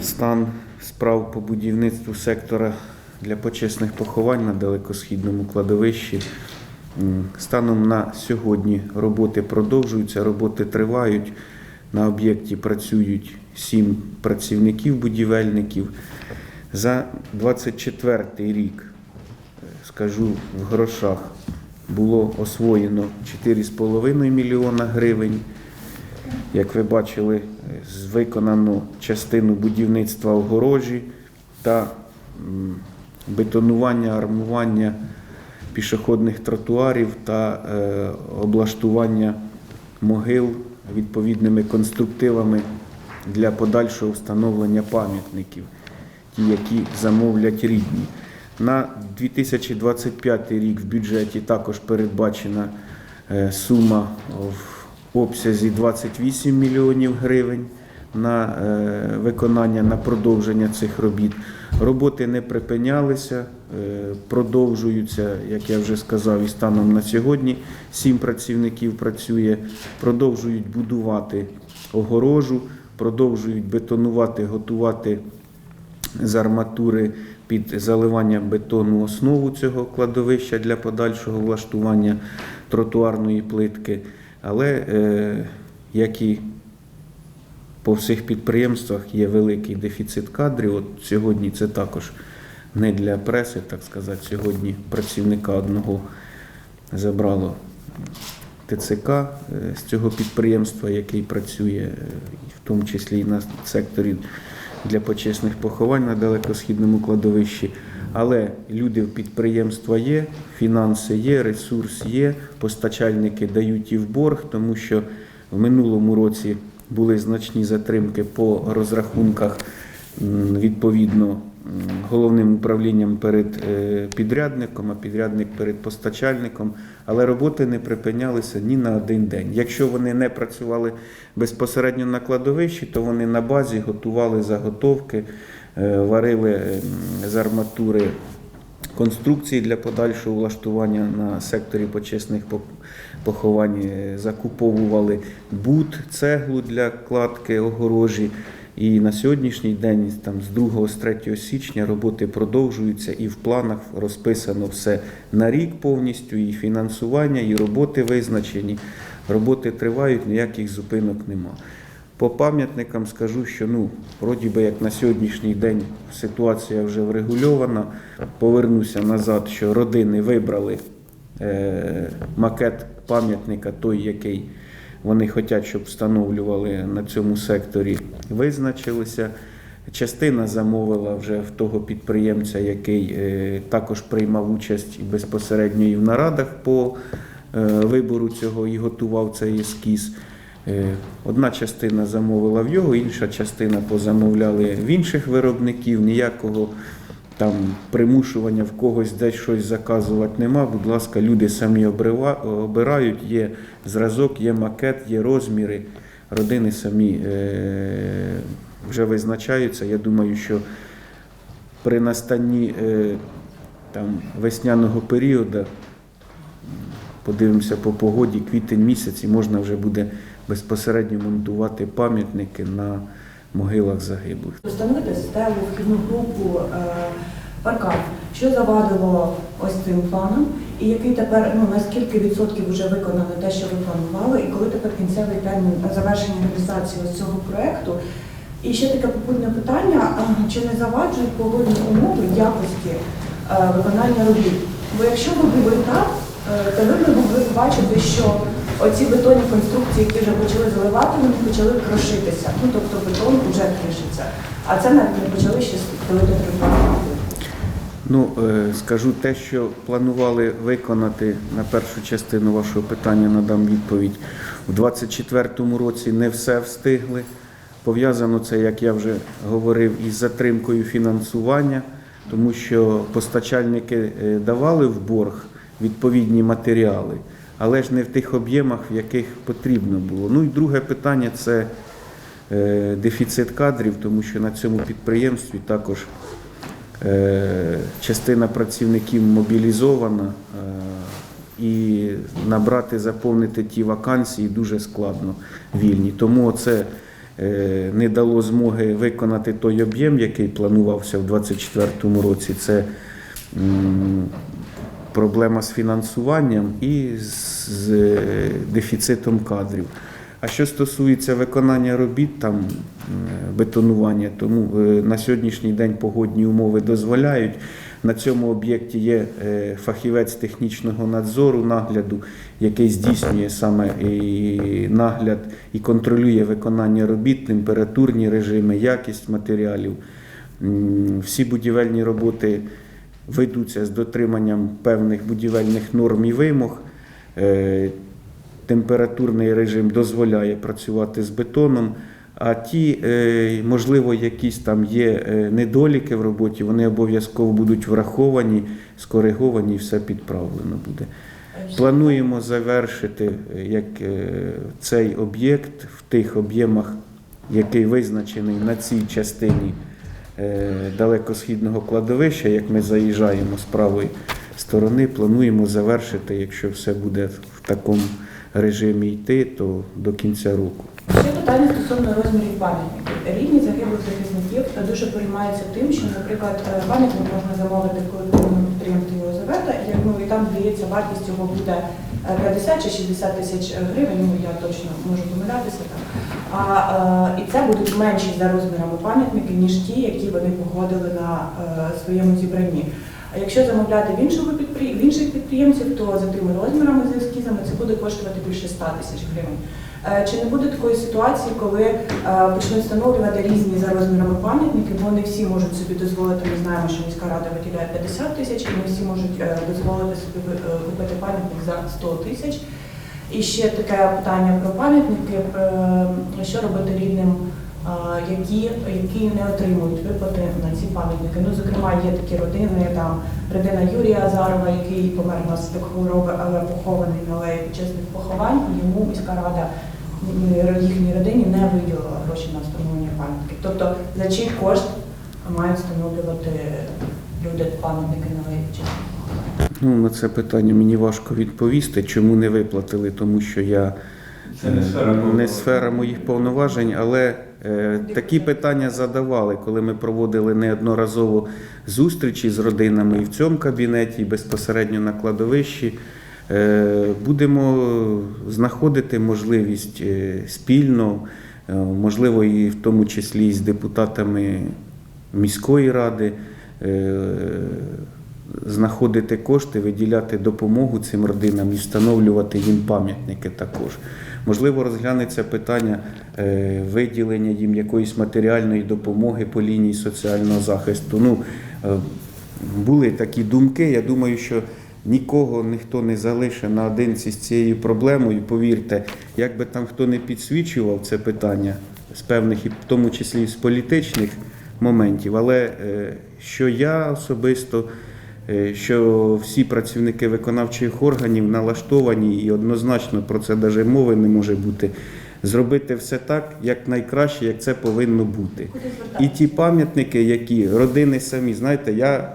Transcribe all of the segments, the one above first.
стан справ по будівництву сектора для почесних поховань на далекосхідному кладовищі. Станом на сьогодні роботи продовжуються, роботи тривають. На об'єкті працюють сім працівників-будівельників. За 24 рік, скажу в грошах, було освоєно 4,5 мільйона гривень. Як ви бачили, з- виконано частину будівництва огорожі та бетонування, армування пішохідних тротуарів та е, облаштування могил відповідними конструктивами для подальшого встановлення пам'ятників, ті, які замовлять рідні. На 2025 рік в бюджеті також передбачена е, сума в обсязі 28 мільйонів гривень на е, виконання на продовження цих робіт. Роботи не припинялися, е, продовжуються, як я вже сказав, і станом на сьогодні сім працівників працює, продовжують будувати огорожу, продовжують бетонувати, готувати з арматури під заливання бетону основу цього кладовища для подальшого влаштування тротуарної плитки. Але, е, як і по всіх підприємствах є великий дефіцит кадрів. От сьогодні це також не для преси, так сказати. Сьогодні працівника одного забрало ТЦК е, з цього підприємства, який працює, е, в тому числі і на секторі для почесних поховань на далекосхідному кладовищі. Але люди в підприємства є, фінанси є, ресурс є, постачальники дають і в борг, тому що в минулому році були значні затримки по розрахунках відповідно головним управлінням перед е, підрядником, а підрядник перед постачальником. Але роботи не припинялися ні на один день. Якщо вони не працювали безпосередньо на кладовищі, то вони на базі готували заготовки, варили з арматури конструкції для подальшого влаштування на секторі почесних поховань, е, закуповували бут, цеглу для кладки огорожі. І на сьогоднішній день, там, з 2 з 3 січня, роботи продовжуються, і в планах розписано все на рік повністю, і фінансування, і роботи визначені. Роботи тривають, ніяких зупинок нема. По пам'ятникам скажу, що ну, вроді би як на сьогоднішній день ситуація вже врегульована. Повернуся назад, що родини вибрали е, макет пам'ятника, той, який вони хочуть, щоб встановлювали на цьому секторі, визначилися. Частина замовила вже в того підприємця, який е, також приймав участь безпосередньо і в нарадах по е, вибору цього і готував цей ескіз. Е, Одна частина замовила в його, інша частина позамовляли в інших виробників. Ніякого там примушування в когось десь щось заказувати нема. Будь ласка, люди самі обирають. Є зразок, є макет, є розміри. Родини самі е, вже визначаються. Я думаю, що при настанні е, там, весняного періоду подивимося по погоді, квітень місяць, і можна вже буде безпосередньо монтувати пам'ятники на могилах загиблих. Встановити систему вхідну групу е, паркан. Що завадило ось цим планом, і який тепер ну наскільки відсотків вже виконано те, що ви планували, і коли тепер кінцевий термін завершення реалізації ось цього проекту? І ще таке попутне питання: чи не заваджують погодні умови якості е, виконання робіт? Бо якщо ви були так, е, то ви могли бачити, що оці бетонні конструкції, які вже почали заливати, вони почали крошитися. Ну тобто бетон вже кришиться. А це навіть не почали ще стелити тротуари. Ну, е, скажу те, що планували виконати на першу частину вашого питання, надам відповідь. У 2024 році не все встигли. Пов'язано це, як я вже говорив, із затримкою фінансування, тому що постачальники е, давали в борг відповідні матеріали, але ж не в тих об'ємах, в яких потрібно було. Ну і друге питання це е, дефіцит кадрів, тому що на цьому підприємстві також Е, частина працівників мобілізована е, і набрати, заповнити ті вакансії дуже складно вільні. Тому це не дало змоги виконати той об'єм, який планувався в 2024 році. Це проблема з фінансуванням і з, е, дефіцитом кадрів. А що стосується виконання робіт, там бетонування, тому е, на сьогоднішній день погодні умови дозволяють. На цьому об'єкті є е, фахівець технічного надзору, нагляду, який здійснює саме і нагляд і контролює виконання робіт, температурні режими, якість матеріалів. Всі будівельні роботи ведуться з дотриманням певних будівельних норм і вимог. Е, Температурний режим дозволяє працювати з бетоном. А ті, е, можливо, якісь там є е, недоліки в роботі, вони обов'язково будуть враховані, скориговані, і все підправлено буде. Плануємо завершити як цей об'єкт в тих об'ємах, який визначений на цій частині далекосхідного кладовища, як ми заїжджаємо з правої сторони, плануємо завершити, якщо все буде в такому режимі йти, то до кінця року. Ще питання стосовно розмірів пам'ятників. Рідні загиблих захисників дуже переймаються тим, що, наприклад, е, пам'ятник можна замовити в колективному підприємстві Єлизавета, і, там, здається, вартість його буде е, 50 чи 60 тисяч гривень, ну я точно можу помилятися там. А, е, і це будуть менші за розмірами пам'ятники, ніж ті, які вони погодили на е, своєму зібранні. А якщо замовляти в іншого підпри- в інших підприємців, то за тими розмірами з ескізами це буде коштувати більше 100 тисяч гривень. Е, Чи не буде такої ситуації, коли е, почнуть встановлювати різні за розмірами пам'ятники, бо не всі можуть собі дозволити, ми знаємо, що міська рада виділяє 50 тисяч, і не всі можуть е, дозволити собі купити пам'ятник за 100 тисяч. І ще таке питання про пам'ятники, що робити рідним, які, які не отримують виплати на ці пам'ятники. Ну, зокрема, є такі родини, там родина Юрія Азарова, який помер нас хвороби, але похований на алеї почесних поховань. Йому міська рада їхній родині не виділила гроші на встановлення пам'ятки. Тобто за чий кошт мають встановлювати люди пам'ятники на алеї почесних поховань. Ну, на це питання мені важко відповісти, чому не виплатили, тому що я Це не сфера не сфера моїх повноважень, але е, такі питання задавали, коли ми проводили неодноразово зустрічі з родинами і в цьому кабінеті, і безпосередньо на кладовищі. Е, Будемо знаходити можливість е, спільно, е, можливо, і в тому числі і з депутатами міської ради. е, Знаходити кошти, виділяти допомогу цим родинам і встановлювати їм пам'ятники також. Можливо, розглянеться питання е, виділення їм якоїсь матеріальної допомоги по лінії соціального захисту. Ну, е, були такі думки. Я думаю, що нікого ніхто не залишить наодинці з цією проблемою. Повірте, як би там хто не підсвічував це питання з певних, і в тому числі з політичних моментів. Але е, що я особисто що всі працівники виконавчих органів налаштовані і однозначно про це навіть мови не може бути. Зробити все так, як найкраще, як це повинно бути. І ті пам'ятники, які родини самі, знаєте, я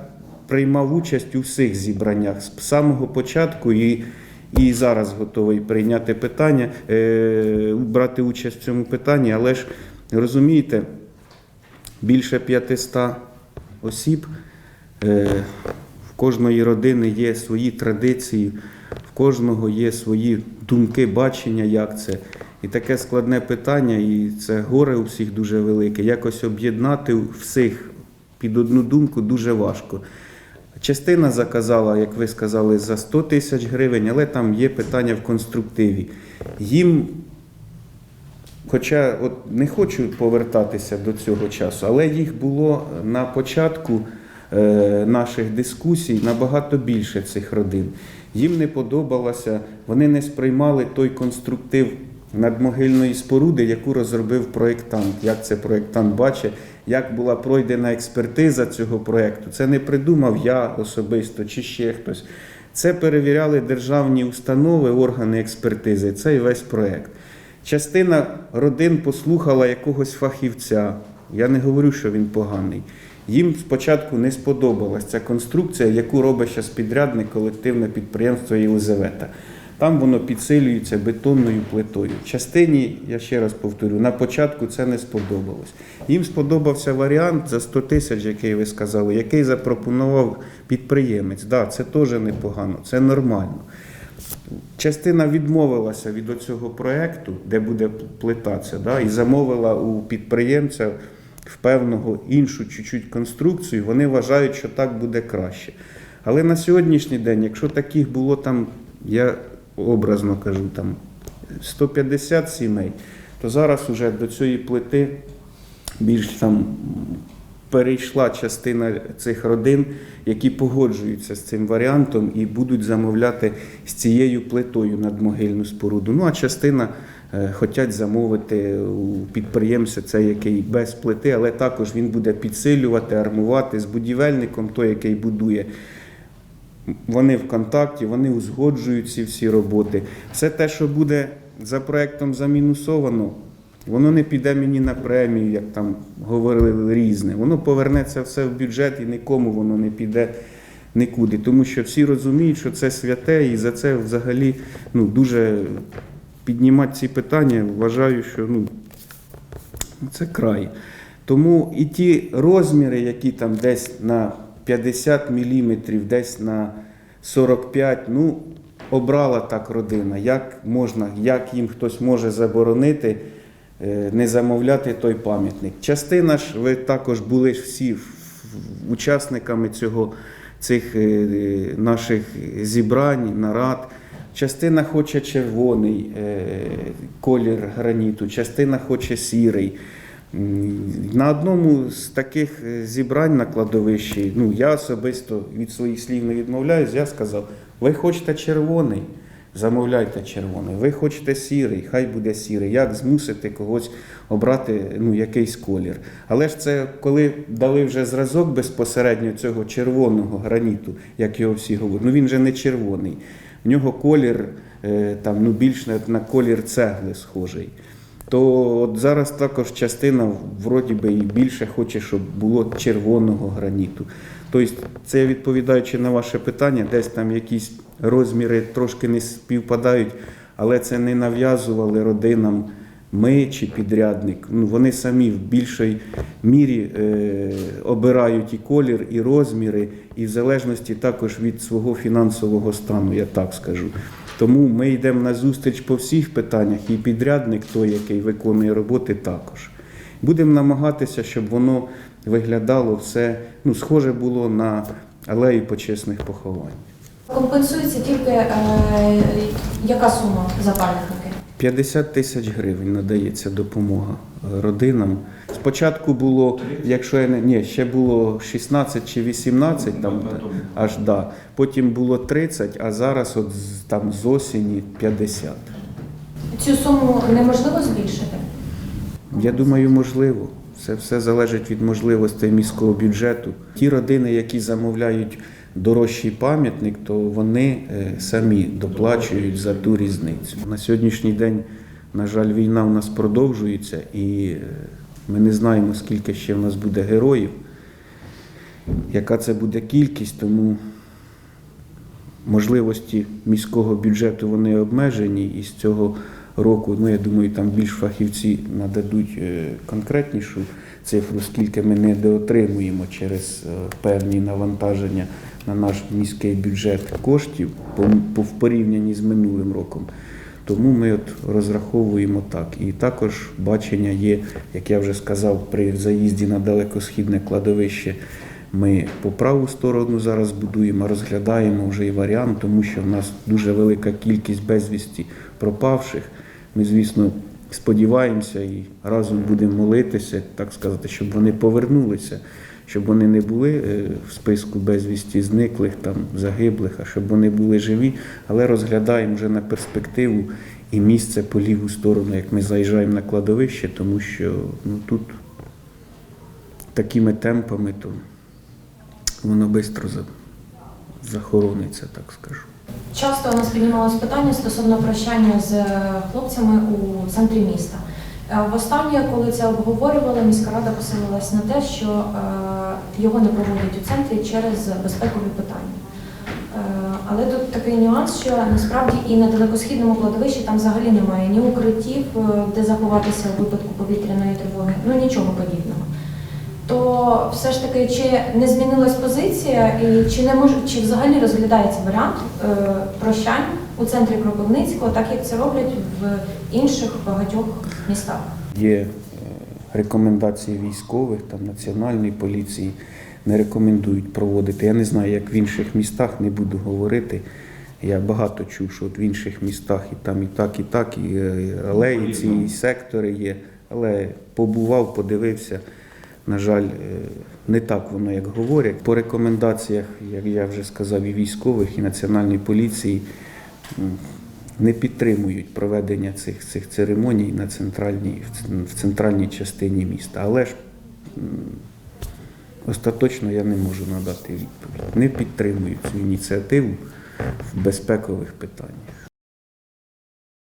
приймав участь у всіх зібраннях з самого початку і, і зараз готовий прийняти питання, е, брати участь в цьому питанні, але ж розумієте, більше 500 осіб. Е, кожної родини є свої традиції, в кожного є свої думки, бачення, як це. І таке складне питання, і це горе у всіх дуже велике. Якось об'єднати всіх під одну думку дуже важко. Частина заказала, як ви сказали, за 100 тисяч гривень, але там є питання в конструктиві. Їм Хоча от не хочу повертатися до цього часу, але їх було на початку наших дискусій набагато більше цих родин. Їм не подобалося, вони не сприймали той конструктив надмогильної споруди, яку розробив проєктант. Як це проєктант бачить, як була пройдена експертиза цього проєкту. Це не придумав я особисто чи ще хтось. Це перевіряли державні установи, органи експертизи. Це і весь проєкт. Частина родин послухала якогось фахівця. Я не говорю, що він поганий. Їм спочатку не сподобалась ця конструкція, яку робить зараз підрядник колективне підприємство Єлизавета. Там воно підсилюється бетонною плитою. Частині, я ще раз повторю, на початку це не сподобалось. Їм сподобався варіант за 100 тисяч, який ви сказали, який запропонував підприємець. Да, це теж непогано, це нормально. Частина відмовилася від цього проєкту, де буде плита ця, да, і замовила у підприємця в певного іншу чуть-чуть конструкцію. Вони вважають, що так буде краще. Але на сьогоднішній день, якщо таких було там, я образно кажу, там 150 сімей, то зараз уже до цієї плити більш там перейшла частина цих родин, які погоджуються з цим варіантом і будуть замовляти з цією плитою надмогильну споруду. Ну а частина хочуть замовити у підприємця, це який без плити, але також він буде підсилювати, армувати з будівельником, той, який будує. Вони в контакті, вони узгоджують ці всі роботи. Все те, що буде за проектом замінусовано, воно не піде мені на премію, як там говорили різне. Воно повернеться все в бюджет і нікому воно не піде нікуди. Тому що всі розуміють, що це святе, і за це взагалі ну, дуже піднімати ці питання, вважаю, що ну, це край. Тому і ті розміри, які там десь на 50 мм, десь на 45, ну, обрала так родина. Як можна, як їм хтось може заборонити е, не замовляти той пам'ятник. Частина ж, ви також були всі учасниками цього, цих е, наших зібрань, нарад. Частина хоче червоний е, колір граніту, частина хоче сірий. На одному з таких е, зібрань на кладовищі, ну я особисто від своїх слів не відмовляюсь, я сказав: ви хочете червоний, замовляйте червоний. Ви хочете сірий, хай буде сірий. Як змусити когось обрати ну, якийсь колір. Але ж це коли дали вже зразок безпосередньо цього червоного граніту, як його всі говорять. Ну він же не червоний. В нього колір е, там, ну, більш на, колір цегли схожий. То от зараз також частина вроді би і більше хоче, щоб було червоного граніту. Тобто, це відповідаючи на ваше питання, десь там якісь розміри трошки не співпадають, але це не нав'язували родинам ми чи підрядник. Ну, вони самі в більшій мірі е, обирають і колір, і розміри, і в залежності також від свого фінансового стану, я так скажу. Тому ми йдемо на зустріч по всіх питаннях, і підрядник той, який виконує роботи, також. Будемо намагатися, щоб воно виглядало все, ну, схоже було на алею почесних поховань. Компенсується тільки е, яка сума за пам'ятники? 50 тисяч гривень надається допомога е, родинам. Спочатку було, якщо я не ні, ще було 16 чи 18, там аж да. Потім було 30, а зараз от з- там з осені 50. Цю суму неможливо збільшити? Я думаю, можливо. Це все залежить від можливостей міського бюджету. Ті родини, які замовляють дорожчий пам'ятник, то вони е, самі доплачують за ту різницю. На сьогоднішній день, на жаль, війна у нас продовжується, і е, ми не знаємо, скільки ще в нас буде героїв, яка це буде кількість, тому можливості міського бюджету вони обмежені, і з цього року, ну я думаю, там більш фахівці нададуть е, конкретнішу цифру, скільки ми недоотримуємо через певні навантаження на наш міський бюджет коштів в порівнянні з минулим роком. Тому ми от розраховуємо так. І також бачення є, як я вже сказав, при заїзді на далекосхідне кладовище. Ми по праву сторону зараз будуємо, розглядаємо вже і варіант, тому що в нас дуже велика кількість безвісті пропавших. Ми, звісно, сподіваємося і разом будемо молитися, так сказати, щоб вони повернулися, щоб вони не були е, в списку безвісті зниклих, там, загиблих, а щоб вони були живі, але розглядаємо вже на перспективу і місце по ліву сторону, як ми заїжджаємо на кладовище, тому що ну, тут такими темпами то воно швидко захорониться, так скажу. Часто у нас піднімалось питання стосовно прощання з е, хлопцями у центрі міста. Е, Востаннє, коли це обговорювали, міська рада посилилась на те, що його не проводять у центрі через безпекові питання. Е, Але тут такий нюанс, що насправді і на далекосхідному кладовищі там взагалі немає ні укриттів, е, де заховатися у випадку повітряної тривоги, ну нічого подібного. То все ж таки, чи не змінилась позиція, і чи не мож, чи взагалі розглядається варіант е, прощань у центрі Кропивницького, так як це роблять в інших багатьох містах? Є рекомендації військових, там національної поліції не рекомендують проводити. Я не знаю, як в інших містах, не буду говорити. Я багато чув, що от в інших містах і там і так, і так, і е, алеї, ці і сектори є. Але побував, подивився. На жаль, е, не так воно, як говорять. По рекомендаціях, як я вже сказав, і військових, і національної поліції не підтримують проведення цих, цих церемоній на центральній, в центральній частині міста. Але ж остаточно я не можу надати відповідь. Не підтримують цю ініціативу в безпекових питаннях.